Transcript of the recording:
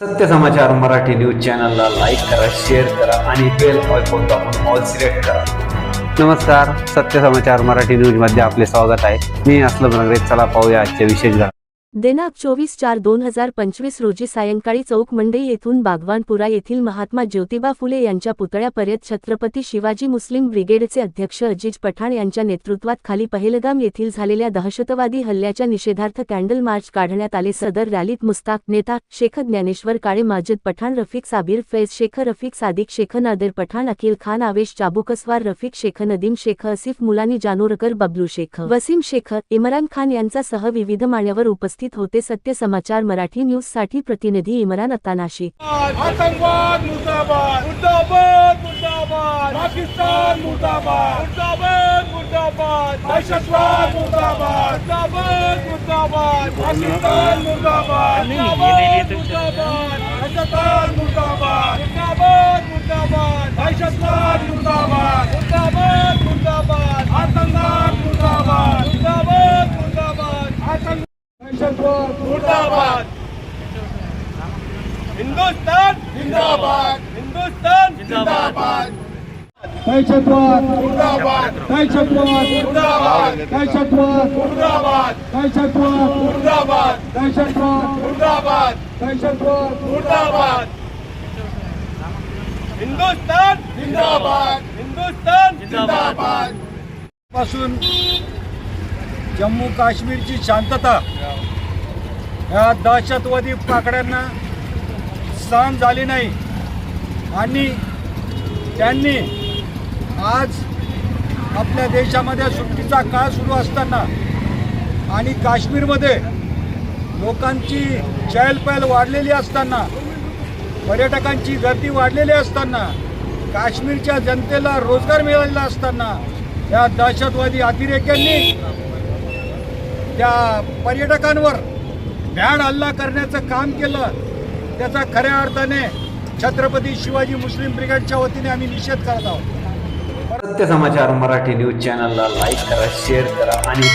सत्य समाचार मराठी न्यूज चॅनलला लाईक करा शेअर करा आणि बेल आयकॉन दाबून ऑल सिलेक्ट करा. नमस्कार सत्य समाचार मराठी न्यूजमध्ये आपले स्वागत आहे. मी असलम नगरे चला पाहूया आजच्या विशेष घटना दिनांक चोवीस चार दोन हजार पंचवीस रोजी सायंकाळी चौक मंडई येथून बागवानपुरा येथील महात्मा ज्योतिबा फुले यांच्या पुतळ्यापर्यंत छत्रपती शिवाजी मुस्लिम ब्रिगेडचे अध्यक्ष अजिज पठाण यांच्या नेतृत्वात खाली पहेलगाम येथील झालेल्या दहशतवादी हल्ल्याच्या निषेधार्थ कॅन्डल मार्च काढण्यात आले. सदर रॅलीत मुस्ताक नेता शेख ज्ञानेश्वर काळे माजिद पठाण रफिक साबीर फैज शेख रफिक सादिक शेख नादेर पठाण अखिल खान आवेश चाबुकस्वार रफिक शेख नदीम शेख असिफ मुलानी जानोरकर बबलू शेख वसीम शेख इम्रान खान यांचा सह विविध मान्यवर उपस्थित होते सत्य समाचार मराठी न्यूजसाठी प्रतिनिधी इम्रान अत्तानाशी. आतंकवाद मुर्दाबाद. मुर्दाबाद मुर्दाबाद. पाकिस्तान मुर्दाबाद मुर्दाबाद मुर्दाबाद दहशतवाद मुर्दाबाद मुर्दाबाद मुर्दाबाद पाकिस्तान मुर्दाबाद मुर्दाबाद मुर्दाबाद दहशतवाद मुर्दाबाद मुर्दाबाद मुर्दाबाद दहशतवाद मुर्दाबाद मुर्दाबाद मुर्दाबाद आतंकवाद मुर्दाबाद मुर्दाबाद मुर्दाबाद आतंक दहशतवाद मुर्दाबाद. हिंदुस्तान जिंदाबाद हिंदुस्तान जिंदाबाद दहशतवाद मुर्दाबाद. दहशतवाद मुर्दाबाद. दहशतवाद मुर्दाबाद. दहशतवाद मुर्दाबाद. दहशतवाद मुर्दाबाद. दहशतवाद मुर्दाबाद. हिंदुस्तान जिंदाबाद हिंदुस्तान जिंदाबादपासून जम्मू काश्मीरची शांतता. ह्या दहशतवादी पाकड्यांना सहन झाली नाही. आणि त्यांनी आज आपल्या देशामध्ये सुट्टीचा काळ सुरू असताना आणि काश्मीरमध्ये लोकांची चहलपहल वाढलेली असताना पर्यटकांची गर्दी वाढलेली असताना काश्मीरच्या जनतेला रोजगार मिळालेला असताना या दहशतवादी अतिरेक्यांनी त्या पर्यटकांवर भ्याड हल्ला करण्याचं काम केलं. त्याचा खऱ्या अर्थाने छत्रपती शिवाजी मुस्लिम ब्रिगेडच्या वतीने आम्ही निषेध करत आहोत. सत्य समाचार मराठी न्यूज चॅनलला लाईक करा शेअर करा आणि